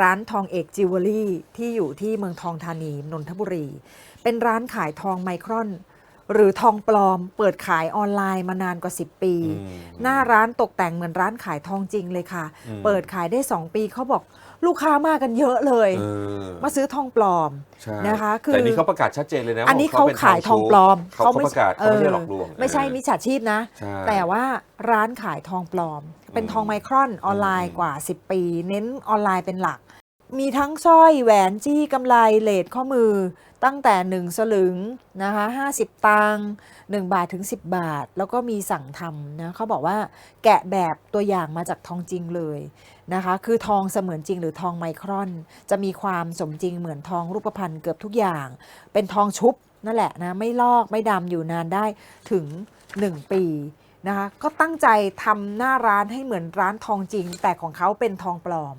ร้านทองเอกจิวเวลรี่ที่อยู่ที่เมืองทองธานีนนทบุรี เป็นร้านขายทองไมครอน หรือทองปลอมเปิดขายออนไลน์มานานกว่า 10 ปีอืมหน้าร้านตกแต่งเหมือนร้านขายทองจริงเลยค่ะอืมเปิดขายได้ 2 ปีเขาบอกลูกค้ามากันเยอะเลยเออมาซื้อทองปลอมใช่นะคะคือแต่นี่เขาประกาศชัดเจนเลยนะอันนี้ว่เขาป็ขายทองปลอมเขาเขาประกาศเขาไม่ได้หลอกลวงไม่ใช่มิจฉาชีพนะใช่แต่ว่าร้านขายทองปลอม เป็นทองไมครอนออนไลน์กว่า 10 ปี เน้นออนไลน์เป็นหลัก มีทั้งสร้อยแหวนจี้กำไรเลทข้อมือตั้งแต่ 1 สลึงนะคะ50 ตังค์1บาทถึง 10 บาท แล้วก็มีสั่งทำนะเขาบอกว่าแกะแบบตัวอย่างมาจากทองจริงเลยนะคะ คือทองเสมือนจริงหรือทองไมครอน จะมีความสมจริงเหมือนทองรูปพรรณเกือบทุกอย่าง เป็นทองชุบนั่นแหละนะไม่ลอกไม่ดำอยู่นานได้ถึง 1 ปีนะคะก็ตั้งใจทำหน้าร้านให้เหมือนร้านทองจริง แต่ของเขาเป็นทองปลอม